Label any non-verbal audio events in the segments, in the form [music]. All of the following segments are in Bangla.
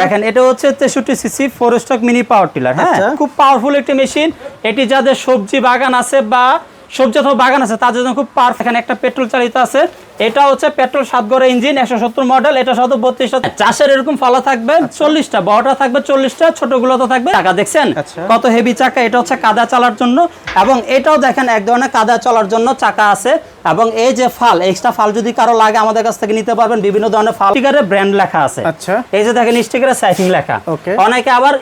দেখেন এটা হচ্ছে তেষট্টি CC four stroke mini power tiller হ্যাঁ? আচ্ছা। খুব পাওয়ারফুল একটি মেশিন এটি যাদের সবজি বাগান আছে বা সবজি অথবা বাগান আছে তাদের জন্য খুব পাওয়ার এখানে একটা পেট্রোল চালিত আছে। এটা হচ্ছে পেট্রোল সাত গড়ে ইঞ্জিন একশো সত্তর মডেল এটা শত বত্রিশটা চাষের এরকম ফলা থাকবে চল্লিশটা বড়টা থাকবে চল্লিশটা ছোটগুলো তো থাকবে। চাকা দেখছেন? আচ্ছা। কত হেভি চাকা এটা হচ্ছে কাদা চালার জন্য। এবং এটাও দেখেন এক ধরনের কাদা চলার জন্য চাকা আছে। এবং এই যে ফাল এক্সট্রা ফাল যদি কারও লাগে আমাদের কাছ থেকে নিতে পারবেন। বিভিন্ন ধরনের ফাল স্টিকারের ব্র্যান্ড লেখা আছে। আচ্ছা। এই যে দেখেন স্টিকারে সাইফিং লেখা. অনেকে আবার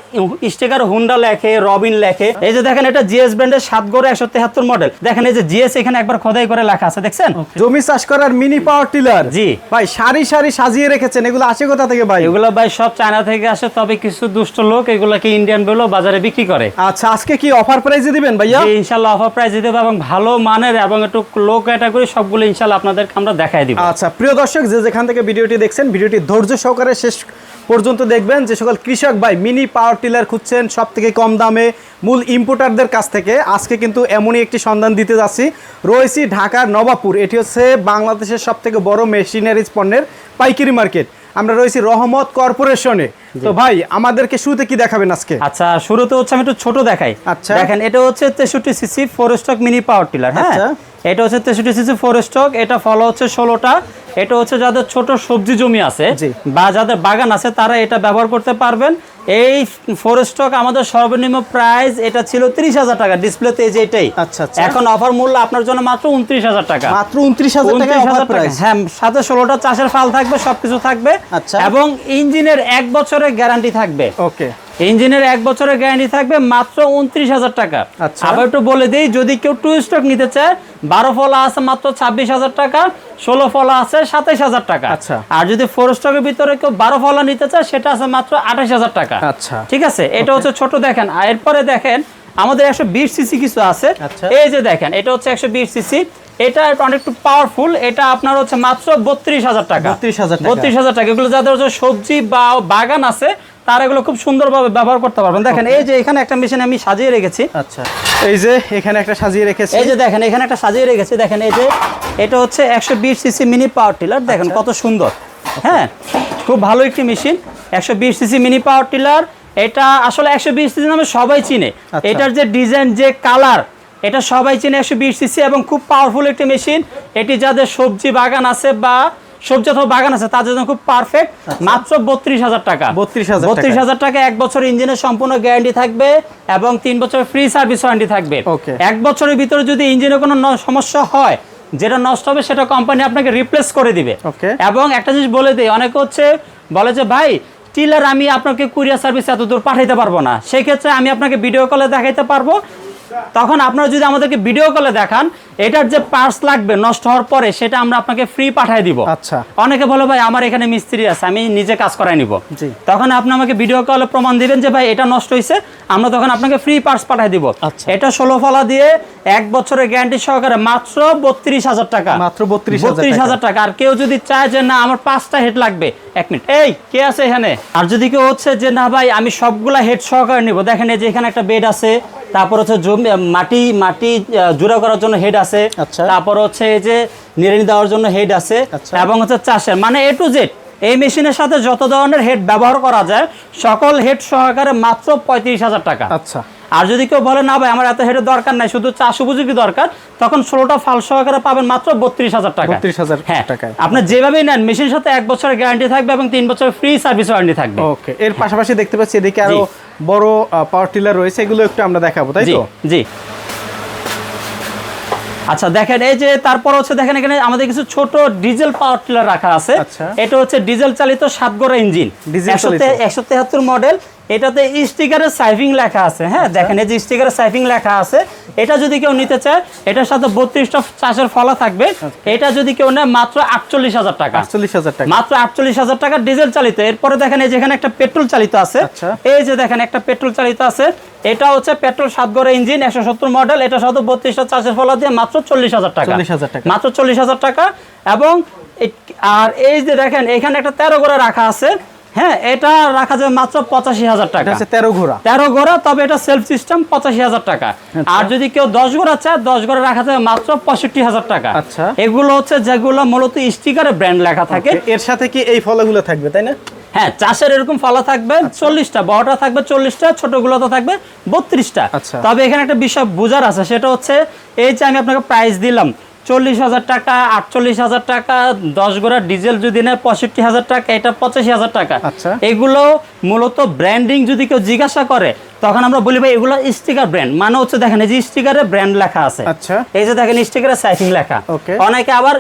স্টিকার হুন্ডা লেখে রবিন লেখে। এই যে দেখেন এটা জিএস ব্র্যান্ডের সাত গড়ে একশো তেহাত্তর মডেল। দেখেন এই যে জিএস এখানে একবার খোদাই করে লেখা আছে দেখছেন? জমি চাষ করার মিনি পাওয়ার টিলার। জি। ভাই সারি সারি সাজিয়ে রেখেছেন। এগুলো আসে কোথা থেকে ভাই? এগুলো ভাই সব চায়না থেকে আসে তবে কিছু দুষ্ট লোক এগুলোকে ইন্ডিয়ান বেলো বাজারে বিক্রি করে। আচ্ছা আজকে কি অফার প্রাইসে দিবেন ভাইয়া? যে ইনশাল্লাহ অফার প্রাইসে দেব এবং ভালো মানের এবং একটু লো ক্যাটাগরি সবগুলো ইনশাল্লাহ আপনাদেরকে আমরা দেখাই দিব। আচ্ছা প্রিয় দর্শক যে যেখান থেকে ভিডিওটি দেখছেন ভিডিওটি ধৈর্য সহকারে শেষ পর্যন্ত দেখবেন যে সকল কৃষক ভাই মিনি পাওয়ার টিলার খুঁজছেন সব থেকে কম দামে মূল ইম্পোর্টারদের কাছ থেকে। আজকে কিন্তু এমনই একটি সন্ধান দিতে যাচ্ছি। রয়েছি ঢাকার নবাবপুর। এটি হচ্ছে বাংলাদেশের সব থেকে বড় মেশিনারিজ পণ্যের পাইকারি মার্কেট আমরা রয়েছি রহমত কর্পোরেশনে তো ভাই আমাদেরকে শুরুতে কি দেখাবেন আজকে? আচ্ছা শুরুতে হচ্ছে আমি একটু ছোট দেখাই। আচ্ছা। দেখেন এটা হচ্ছে তেষট্টি CC four stroke mini power tiller হ্যাঁ? আচ্ছা। এটা হচ্ছে তেষট্টি সিসি ফোর স্টক এটা ফলো হচ্ছে ষোলোটা। এটা হচ্ছে যাদের ছোট সবজি জমি আছে বা যাদের বাগান আছে তারা এটা ব্যবহার করতে পারবেন। এই ফোর স্টক আমাদের সর্বনিম্ন প্রাইস এটা ছিল তিরিশ হাজার টাকা। ডিসপ্লেতে এই যে এটাই। আচ্ছা, আচ্ছা। এখন অফার মূল্য আপনার জন্য মাত্র উনত্রিশ হাজার টাকা। মাত্র উনত্রিশ হাজার টাকা 29,000 অফার টাকা। প্রাইস হ্যাঁ সাথে ষোলোটা চাষের ফাল থাকবে সবকিছু থাকবে। আচ্ছা। এবং ইঞ্জিনের এক বছরের গ্যারান্টি থাকবে। ওকে ইঞ্জিনের এক বছরের গ্যারান্টি থাকবে মাত্র উনত্রিশ হাজার টাকা আচ্ছা। আবার একটু বলে দিই যদি কেউ টু স্টক নিতে চায় বারো ফলা আছে মাত্র ছাব্বিশ হাজার টাকা ষোলো ফলা আছে সাতাইশ হাজার টাকা আচ্ছা। আর যদি ফোর স্টকের ভিতরে কেউ বারো ফলা নিতে চায় সেটা আছে মাত্র আঠাশ হাজার টাকা আচ্ছা। ঠিক আছে এটা হচ্ছে ছোট দেখেন আর এরপরে দেখেন আমাদের একশো বিশ সিসি কিছু আছে আচ্ছা। এই যে দেখেন এটা হচ্ছে একশো বিশ সিসি এটা অনেক একটু পাওয়ারফুল এটা আপনার হচ্ছে মাত্র বত্রিশ হাজার টাকা 32,000 টাকা। বত্রিশ হাজার টাকা এগুলো যাদের হচ্ছে সবজি বা বাগান আছে তারা এগুলো খুব সুন্দরভাবে ব্যবহার করতে পারবেন। দেখেন এই যে এখানে একটা মেশিন আমি সাজিয়ে রেখেছি। আচ্ছা। এই যে এখানে একটা সাজিয়ে রেখেছি। এই যে দেখেন এখানে একটা সাজিয়ে রেখেছি। দেখেন এই যে এটা হচ্ছে একশো বিশ সিসি মিনি পাওয়ার টিলার দেখেন আচ্ছা। কত সুন্দর। হ্যাঁ খুব ভালো একটি মেশিন একশো বিশ সিসি মিনি পাওয়ার টিলার এটা আসলে একশো বিশ সিসি নামে সবাই চিনে। আচ্ছা। এটার যে ডিজাইন যে কালার এটা সবাই চিনে একশো বিশ সিসি এবং খুব পাওয়ারফুল একটি মেশিন এটি যাদের সবজি বাগান আছে বা সবজি অথবা বাগান আছে তাদের জন্য খুব পারফেক্ট মাত্র বত্রিশ হাজার টাকা। 32,000 টাকা। বত্রিশ হাজার টাকা এক বছর ইঞ্জিনের সম্পূর্ণ গ্যারান্টি থাকবে এবং তিন বছর ফ্রি সার্ভিস ওয়ারেন্টি থাকবে। এক বছরের ভিতরে যদি ইঞ্জিনে কোনো সমস্যা হয় যেটা নষ্ট হবে সেটা কোম্পানি আপনাকে রিপ্লেস করে দিবে। এবং একটা জিনিস বলে দিই অনেকে হচ্ছে বলে যে ভাই টিলার আমি আপনাকে কুরিয়ার সার্ভিস এত দূর পাঠাইতে পারব না। সেক্ষেত্রে আমি আপনাকে ভিডিও কলে দেখাইতে পারব তখন আপনারা যদি আমাদেরকে ভিডিও কলে দেখান এটার যে পার্টস লাগবে নষ্ট হওয়ার পরে সেটা আমরা আপনাকে ফ্রি পাঠিয়ে দিব। আচ্ছা। অনেকে বলে ভাই আমার এখানে মিস্ত্রি আছে আমি নিজে কাজ করাই নিব। জি। তখন আপনি আমাকে ভিডিও কলে প্রমাণ দিবেন যে ভাই এটা নষ্ট হয়েছে আমরা তখন আপনাকে ফ্রি পার্টস পাঠিয়ে দিব। আচ্ছা। এটা ষোলো ফলা দিয়ে এক বছরের গ্যারান্টি সহকারে মাত্র বত্রিশ হাজার টাকা। মাত্র 32,000 বত্রিশ হাজার টাকা। আর কেউ যদি চায় যে না আমার পাঁচটা হেড লাগবে এক মিনিট এই কে আছে এখানে? আর যদি কেউ হচ্ছে যে না ভাই আমি সবগুলা হেড সহকারে নিব। দেখেন এই যে এখানে একটা বেড আছে। তারপর হচ্ছে মাটি মাটি জোড়া করার জন্য হেড আছে আচ্ছা। তারপর হচ্ছে এই যে নিড়ানি দেওয়ার জন্য হেড আছে আচ্ছা। এবং হচ্ছে চাষের মানে এ টু জেড এই মেশিনের সাথে যত ধরনের হেড ব্যবহার করা যায় সকল হেড সহকারে মাত্র পঁয়ত্রিশ হাজার টাকা আচ্ছা আর যদি কেউ বলে না ভাই আমার এত হেডের দরকার নাই শুধু চাষ উপযোগী দরকার তখন ষোলোটা ফাল সহকারে পাবেন মাত্র বত্রিশ হাজার টাকা 32,000 হ্যাঁ টাকায়। আপনি যেভাবেই নেন মেশিনের সাথে এক বছরের গ্যারান্টি থাকবে এবং তিন বছরের ফ্রি সার্ভিস ওয়ারেন্টি থাকবে ওকে এর পাশাপাশি দেখতে পাচ্ছি এদিকে আরও। বড় পাওয়ার টিলার রয়েছে এগুলো একটু আমরা দেখাবো তাই জি তো? জি। আচ্ছা দেখেন এই যে তারপর হচ্ছে দেখেন এখানে আমাদের কিছু ছোট ডিজেল পাওয়ার টিলার রাখা আছে। আচ্ছা। এটা হচ্ছে ডিজেল চালিত সাত গড়া ইঞ্জিন ডিজেল চালিত। একশো তেহাত্তর মডেল এটাতে স্টিকারের সাইভিং লেখা আছে আচ্ছা। হ্যাঁ দেখেন এই যে স্টিকারের সাইভিং লেখা আছে এটা যদি কেউ নিতে চায় এটার সাথে বত্রিশটা চাষের ফলা থাকবে। এটা যদি কেউ নেয় মাত্র আটচল্লিশ হাজার টাকা। আটচল্লিশ হাজার টাকা। মাত্র আটচল্লিশ হাজার টাকা ডিজেল চালিত। এরপরে দেখেন এই যেখানে একটা পেট্রোল চালিত আছে। আচ্ছা। এই যে দেখেন একটা পেট্রোল চালিত আছে। এটা হচ্ছে পেট্রোল সাত গড়ে ইঞ্জিন একশো সত্তর মডেল এটা সাথে বত্রিশটা চাষের ফলা দিয়ে মাত্র চল্লিশ হাজার টাকা। 40,000 টাকা। মাত্র চল্লিশ হাজার টাকা। এবং আর এই যে দেখেন এখানে একটা তেরো গড়ে রাখা আছে। হ্যাঁ এটা রাখা যাবে মাত্র পঁচাশি হাজার টাকা। তেরো ঘোড়া। তেরো গোড়া তবে এটা সেলফ সিস্টেম পঁচাশি হাজার টাকা। আচ্ছা। আর যদি কেউ দশ গোড়া চায় দশ গোড়া রাখা যাবে মাত্র পঁয়ষট্টি হাজার টাকা। আচ্ছা। এগুলো হচ্ছে যেগুলো মূলত স্টিকারে ব্র্যান্ড লেখা থাকে। এর সাথে কি এই ফলগুলো থাকবে তাই না? হ্যাঁ চাষের এরকম ফলা থাকবে চল্লিশটা বড়টা থাকবে চল্লিশটা ছোটগুলো তো থাকবে বত্রিশটা। আচ্ছা। তবে এখানে একটা বিষয় বোঝার আছে সেটা হচ্ছে এই যে আমি আপনাকে প্রাইস দিলাম চল্লিশ হাজার টাকা আটচল্লিশ হাজার টাকা দশ গোড়া ডিজেল যদি নেয় পঁয়ষট্টি হাজার টাকা এটা পঁচাশি হাজার টাকা আচ্ছা। এগুলো মূলত ব্র্যান্ডিং যদি কেউ জিজ্ঞাসা করে তখন আমরা বলি ভাই এগুলো স্টিকার ব্র্যান্ড মানে হচ্ছে দেখেন এই যে স্টিকারে ব্র্যান্ড লেখা আছে। আচ্ছা। এই যে দেখেন স্টিকারে সাইফিং লেখা। অনেকে আবার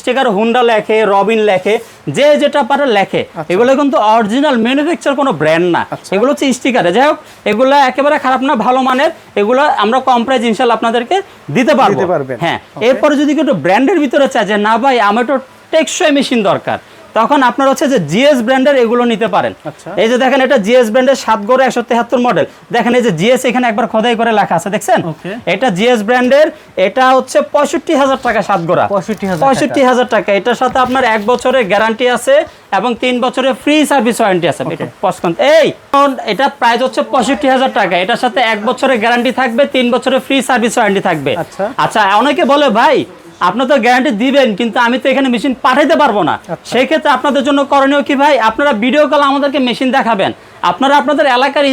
স্টিকার হুন্ডা লেখে রবিন লেখে যে যেটা পারে লেখে। এগুলো কিন্তু অরিজিনাল ম্যানুফ্যাকচার কোনো ব্র্যান্ড না। আচ্ছা। এগুলো হচ্ছে স্টিকারে যাই হোক এগুলো একেবারে খারাপ না ভালো মানের। এগুলো আমরা কম প্রাইস ইনশাল্লাহ আপনাদেরকে দিতে পারব। হ্যাঁ এরপরে যদি একটু ব্র্যান্ডের ভিতরে চাই যে না ভাই আমার একটু টেকসই মেশিন দরকার। তখন আপনার হচ্ছে যে জিএস ব্র্যান্ডের এগুলো নিতে পারেন। আচ্ছা। এই যে দেখেন এটা জিএস ব্র্যান্ডের সাত গড়ে একশো তেহাত্তর মডেল দেখেন এই যে জিএস এখানে একবার খোদাই করে লেখা আছে দেখছেন? এটা জিএস ব্র্যান্ডের এটা হচ্ছে পঁয়ষট্টি হাজার টাকা সাত গোড়া। 65,000 পঁয়ষট্টি হাজার টাকা। এটার সাথে আপনার এক বছরের গ্যারান্টি আছে এবং তিন বছরের ফ্রি সার্ভিস ওয়ারেন্টি আছে। এই এটা প্রাইস হচ্ছে পঁয়ষট্টি হাজার টাকা। এটার সাথে এক বছরের গ্যারান্টি থাকবে তিন বছরের ফ্রি সার্ভিস ওয়ারেন্টি থাকবে। আচ্ছা। আচ্ছা অনেকে বলে ভাই আপনি তো গ্যারান্টি দিবেন কিন্তু আমি তো এখানে মেশিন পাঠাইতে পারব না। সেক্ষেত্রে আপনাদের জন্য করণীয় কি ভাই? আপনারা ভিডিও কল আমাদেরকে মেশিন দেখাবেন। আপনারা আপনাদের এলাকার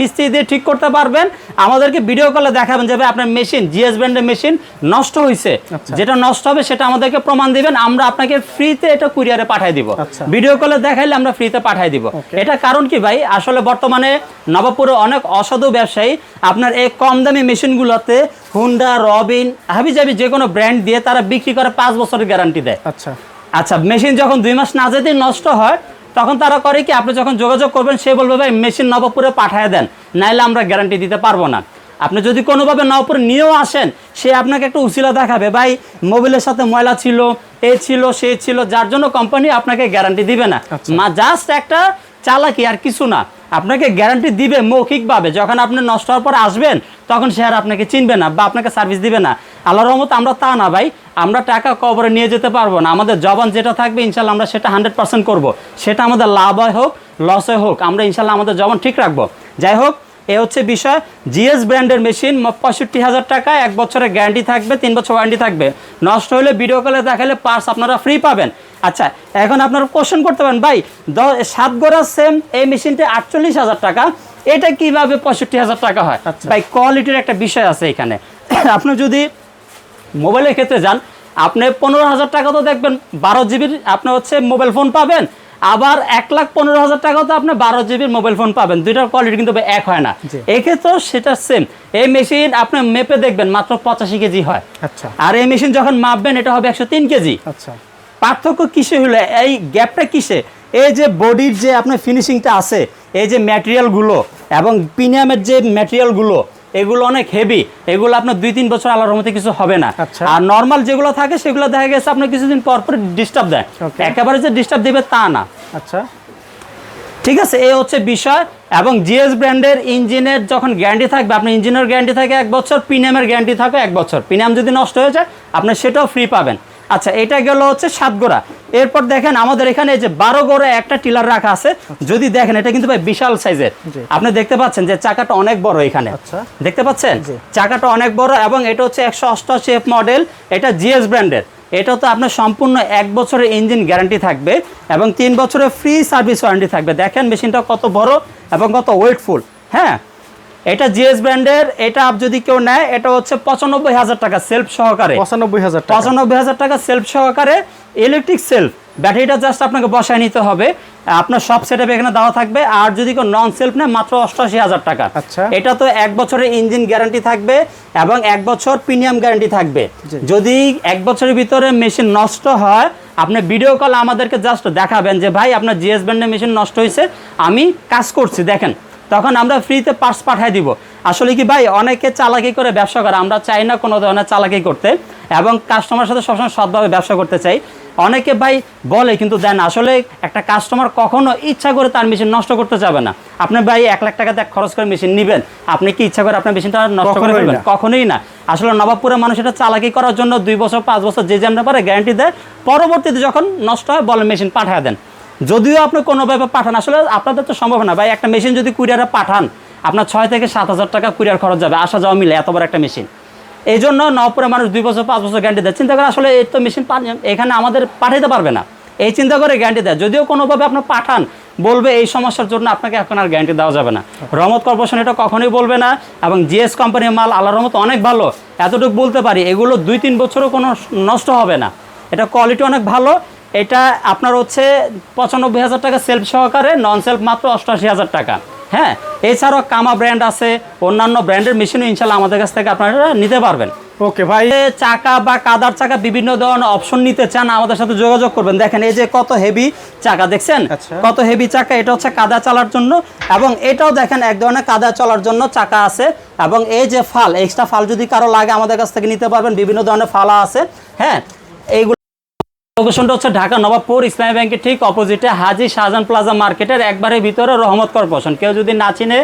মিস্ত্রি দিয়ে ঠিক করতে পারবেন। আমাদেরকে ভিডিও কলে দেখাবেন যে আপনার মেশিন জিএস ব্র্যান্ডের মেশিন নষ্ট হয়েছে আচ্ছা। যেটা নষ্ট হবে সেটা আমাদেরকে প্রমাণ দিবেন আমরা আপনাকে ফ্রিতে এটা কুরিয়ারে পাঠিয়ে দিব। আচ্ছা। ভিডিও কলে দেখাইলে আমরা ফ্রিতে পাঠিয়ে দিব। এটা কারণ কি ভাই? আসলে বর্তমানে নবাবপুরে অনেক অসাধু ব্যবসায়ী আপনার এই কম দামি মেশিনগুলোতে হুন্ডা রবিন হাবিজাবি যে কোনো ব্র্যান্ড দিয়ে তারা বিক্রি করে পাঁচ বছরের গ্যারান্টি দেয়। আচ্ছা। আচ্ছা মেশিন যখন দুই মাস না যেতেই নষ্ট হয় তখন তারা করে কি আপনি যখন যোগাযোগ করবেন সে বলবে ভাই মেশিন নবপুরে পাঠিয়ে দেন নাইলে আমরা গ্যারান্টি দিতে পারব না। আপনি যদি কোনোভাবে নবপুর নিয়েও আসেন সে আপনাকে একটু উচিলা দেখাবে ভাই মোবিলের সাথে ময়লা ছিল এ ছিল সে ছিল। যার জন্য কোম্পানি আপনাকে গ্যারান্টি দিবে না। আচ্ছা। মা জাস্ট একটা চালাকি আর কিছু না। আপনাকে গ্যারান্টি দিবে মৌখিকভাবে, যখন আপনি নষ্ট হওয়ার পর আসবেন, তখন সে আর আপনাকে চিনবে না বা আপনাকে সার্ভিস দিবে না। আল্লাহর রহমত, আমরা তা না ভাই, আমরা টাকা কবরে নিয়ে যেতে পারব না। আমাদের জবান যেটা থাকবে ইনশাল্লাহ আমরা সেটা হান্ড্রেড পার্সেন্ট করব। সেটা আমাদের লাভ হয় হোক লসে হোক, আমরা ইনশাল্লাহ আমাদের জবান ঠিক রাখব। যাই হোক এ হচ্ছে বিষয় জিএস ব্র্যান্ডের মেশিন পঁয়ষট্টি হাজার টাকা এক বছরের গ্যারান্টি থাকবে তিন বছর ওয়ারেন্টি থাকবে। নষ্ট হলে ভিডিও কলে দেখালে পার্স আপনারা ফ্রি পাবেন। আচ্ছা এখন আপনারা কোশ্চেন করতে পারেন ভাই সাত গোড়া সেম এই মেশিনটা আটচল্লিশ হাজার টাকা এটা কীভাবে পঁয়ষট্টি হাজার টাকা হয়? আচ্ছা। ভাই কোয়ালিটির একটা বিষয় আছে এখানে। [coughs] আপনি যদি মোবাইলের ক্ষেত্রে যান আপনি পনেরো হাজার টাকা তো দেখবেন বারো জিবির আপনি হচ্ছে মোবাইল ফোন পাবেন আবার এক লাখ পনেরো হাজার টাকা তো আপনি বারো জিবির মোবাইল ফোন পাবেন। দুইটার কোয়ালিটি কিন্তু এক হয় না। এক্ষেত্রেও সেটা সেম এই মেশিন আপনি মেপে দেখবেন মাত্র পঁচাশি কেজি হয়। আচ্ছা। আর এই মেশিন যখন মাপবেন এটা হবে একশো তিন কেজি। আচ্ছা। পার্থক্য কিসে হলো? এই গ্যাপটা কিসে? এই যে বডির যে আপনার ফিনিশিংটা আছে এই যে ম্যাটেরিয়ালগুলো এবং প্রিমিয়ামের যে ম্যাটেরিয়ালগুলো এগুলো অনেক হেভি এগুলো আপনার দুই তিন বছর আলার মধ্যে কিছু হবে না। আচ্ছা। আর নর্মাল যেগুলো থাকে সেগুলো দেখা গেছে আপনার কিছুদিন পর পর ডিস্টার্ব দেয়। একেবারে যে ডিস্টার্ব দেবে তা না। আচ্ছা। ঠিক আছে এই হচ্ছে বিষয়। এবং জিএস ব্র্যান্ডের ইঞ্জিনের যখন গ্যারান্টি থাকবে আপনার ইঞ্জিনের গ্যারান্টি থাকে এক বছর প্রিমিয়ামের গ্যারান্টি থাকে এক বছর। প্রিমিয়াম যদি নষ্ট হয়ে যায় আপনি সেটাও ফ্রি পাবেন। আচ্ছা এটা গেল হচ্ছে সাত গোড়া। এরপর দেখেন আমাদের এখানে যে বারো গোড়া একটা টিলার রাখা আছে। যদি দেখেন এটা কিন্তু ভাই বিশাল সাইজের। আপনি দেখতে পাচ্ছেন যে চাকাটা অনেক বড় এখানে। আচ্ছা। দেখতে পাচ্ছেন। চাকাটা অনেক বড় এবং এটা হচ্ছে একশো অষ্টআশি এফ মডেল এটা জিএস ব্র্যান্ডের। এটা তো আপনার সম্পূর্ণ এক বছরের ইঞ্জিন গ্যারান্টি থাকবে এবং তিন বছরের ফ্রি সার্ভিস ওয়ারেন্টি থাকবে। দেখেন মেশিনটা কত বড় এবং কত ওয়েটফুল। হ্যাঁ? এটা জিএস ব্র্যান্ডের এটা যদি কেউ নেয় এটা হচ্ছে পঁচানব্বই হাজার টাকা সেলফ সহকারে। পঁচানব্বই হাজার টাকা। পঁচানব্বই হাজার টাকা সেলফ সহকারে ইলেকট্রিক সেলফ ব্যাটারিটা জাস্ট আপনাকে বসায় নিতে হবে। আপনার সব সেট এখানে দেওয়া থাকবে। আর যদি কেউ নন সেলফ নেয় মাত্র অষ্টআশি হাজার টাকা। আচ্ছা। এটা তো এক বছরের ইঞ্জিন গ্যারান্টি থাকবে এবং এক বছর প্রিমিয়াম গ্যারান্টি থাকবে। যদি এক বছরের ভিতরে মেশিন নষ্ট হয় আপনি ভিডিও কল আমাদেরকে জাস্ট দেখাবেন যে ভাই আপনার জিএস ব্যান্ডের মেশিন নষ্ট হয়েছে আমি কাজ করছি দেখেন। তখন আমরা ফ্রিতে পার্টস পাঠিয়ে দিব। আসলে কি ভাই অনেকে চালাকি করে ব্যবসা করে আমরা চাই না কোনো ধরনের চালাকি করতে। এবং কাস্টমার সাথে সবসময় সৎভাবে ব্যবসা করতে চাই। অনেকে ভাই বলে কিন্তু দেন আসলে একটা কাস্টমার কখনো ইচ্ছা করে তার মেশিন নষ্ট করতে যাবে না। আপনি ভাই এক লাখ টাকা দিয়ে খরচ করে মেশিন নেবেন। আপনি কি ইচ্ছা করে আপনার মেশিনটা নষ্ট করে ফেলবেন? কখনোই না। আসলে নবাবপুরের মানুষ এটা চালাকি করার জন্য দুই বছর পাঁচ বছর যে যেমন পারে গ্যারান্টি দেয়। পরবর্তীতে যখন নষ্ট হয় বলে মেশিন পাঠিয়ে দেন। যদিও আপনি কোনোভাবে পাঠান, আসলে আপনাদের তো সম্ভব না। ভাই, একটা মেশিন যদি কুরিয়ারে পাঠান, আপনার ছয় থেকে সাত হাজার টাকা কুরিয়ার খরচ যাবে, আসা যাওয়া মিলে, এত বড় একটা মেশিন এই জন্য নবপুরের মানুষ দুই বছর, পাঁচ বছর গ্যারান্টি দেয়। চিন্তা করে আসলে এই তো মেশিন এখানে আমাদের পাঠাইতে পারবে না। এই চিন্তা করে গ্যারান্টি দেয়। যদিও কোনোভাবে আপনার পাঠান, বলবে এই সমস্যার জন্য আপনাকে এখন আর গ্যারান্টি দেওয়া যাবে না। রহমত কর্পোরেশন এটা কখনোই বলবে না, এবং জিএস কোম্পানির মাল আল্লাহ রহমত অনেক ভালো। এতটুকু বলতে পারি, এগুলো দুই তিন বছরও কোনো নষ্ট হবে না। এটা কোয়ালিটি অনেক ভালো এটা আপনার হচ্ছে পঁচানব্বই হাজার টাকা সেলফ সহকারে নন সেলফ মাত্র অষ্টআশি হাজার টাকা। হ্যাঁ এছাড়াও কামা ব্র্যান্ড আছে অন্যান্য ব্র্যান্ডের মেশিনও ইনশাল্লাহ আমাদের কাছ থেকে আপনারা নিতে পারবেন। ওকে ভাই। চাকা বা কাদার চাকা বিভিন্ন ধরনের অপশন নিতে চান আমাদের সাথে যোগাযোগ করবেন। দেখেন এই যে কত হেভি চাকা দেখছেন? আচ্ছা। কত হেভি চাকা এটা হচ্ছে কাদা চালার জন্য। এবং এটাও দেখেন এক ধরনের কাদা চলার জন্য চাকা আছে। এবং এই যে ফাল এক্সট্রা ফাল যদি কারও লাগে আমাদের কাছ থেকে নিতে পারবেন। বিভিন্ন ধরনের ফালা আছে। হ্যাঁ এইগুলো লোকেশনটা হচ্ছে ঢাকা নবাবপুর ইসলামী ব্যাংকের ঠিক অপোজিটে হাজি শাহজাহান প্লাজা মার্কেটের একবারে ভিতরে রহমত কর্পোরেশন। কেউ যদি না চিনে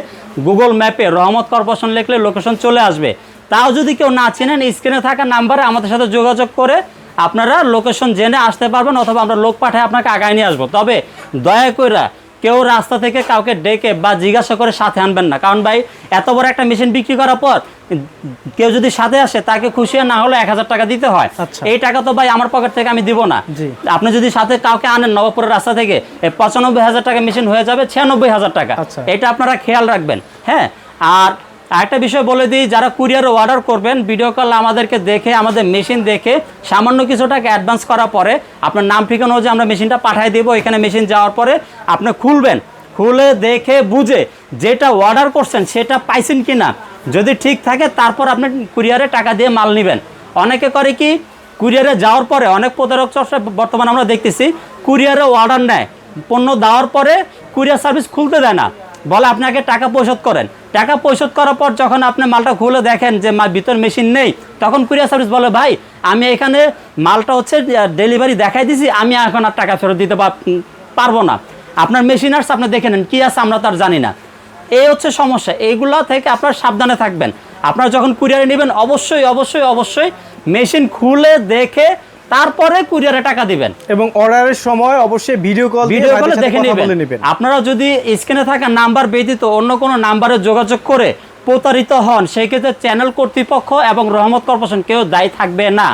গুগল ম্যাপে রহমত কর্পোরেশন লিখলে লোকেশন চলে আসবে। তাও যদি কেউ না চিনেন, স্ক্রিনে থাকা নাম্বারে আমাদের সাথে যোগাযোগ করে আপনারা লোকেশন জেনে আসতে পারবেন অথবা আমরা লোক পাঠায় আপনাকে আগায় নিয়ে আসব। তবে দয়া করে কেউ রাস্তা থেকে কাউকে ডেকে বা জিজ্ঞাসা করে সাথে আনবেন না। কারণ ভাই এত বড় একটা মেশিন বিক্রি করার পর কেউ যদি সাথে আসে তাকে খুশি না হলে এক হাজার টাকা দিতে হয়। আচ্ছা। এই টাকা তো ভাই আমার পকেট থেকে আমি দিব না। আপনি যদি সাথে কাউকে আনেন নবপুরের রাস্তা থেকে পঁচানব্বই হাজার টাকা মেশিন হয়ে যাবে ছিয়ানব্বই হাজার টাকা। আচ্ছা। এটা আপনারা খেয়াল রাখবেন। হ্যাঁ? আর আরেকটা বিষয় বলে দিই, যারা কুরিয়ারে অর্ডার করবেন ভিডিও কল আমাদেরকে দেখে, আমাদের মেশিন দেখে, সামান্য কিছু টাকা অ্যাডভান্স করার পরে আপনার নাম, ঠিকানা অনুযায়ী আমরা মেশিনটা পাঠিয়ে দেবো। এখানে মেশিন যাওয়ার পরে আপনি খুলবেন, খুলে দেখে বুঝে যেটা অর্ডার করছেন সেটা পাইছেন কি না যদি ঠিক থাকে, তারপর আপনি কুরিয়ারে টাকা দিয়ে মাল নেবেন। অনেকে করে কি কুরিয়ারে যাওয়ার পরে, অনেক প্রতারক চর্চা বর্তমানে আমরা দেখতেছি কুরিয়ারে অর্ডার নেয়, পণ্য দেওয়ার পরে কুরিয়ার সার্ভিস খুলতে দেয় না। বলে, আপনাকে টাকা পরিশোধ করেন। টাকা পরিশোধ করার পর যখন আপনি মালটা খুলে দেখেন যে ভিতর মেশিন নেই, তখন কুরিয়ার সার্ভিস বলে, ভাই, আমি এখানে মালটা হচ্ছে ডেলিভারি দেখাই দিছি, আমি এখন আর টাকা ফেরত দিতে পার- পারব না। আপনার মেশিন আসছে, আপনি দেখে নেন, কী আছে আমরা তো আর জানি না। এই হচ্ছে সমস্যা। এইগুলো থেকে আপনার সাবধানে থাকবেন। আপনারা যখন কুরিয়ারে নেবেন, অবশ্যই অবশ্যই অবশ্যই মেশিন খুলে দেখে তারপরে কুরিয়ারে টাকা দিবেন। এবং অর্ডারের সময় অবশ্যই ভিডিও কল ভিডিও কলে দেখে নেবেন। আপনারা যদি স্ক্রিনে থাকা নাম্বার ব্যতীত অন্য কোনো নাম্বারে যোগাযোগ করে প্রতারিত হন সেই ক্ষেত্রে চ্যানেল কর্তৃপক্ষ এবং রহমত কর্পোরেশন কেউ দায়ী থাকবে না।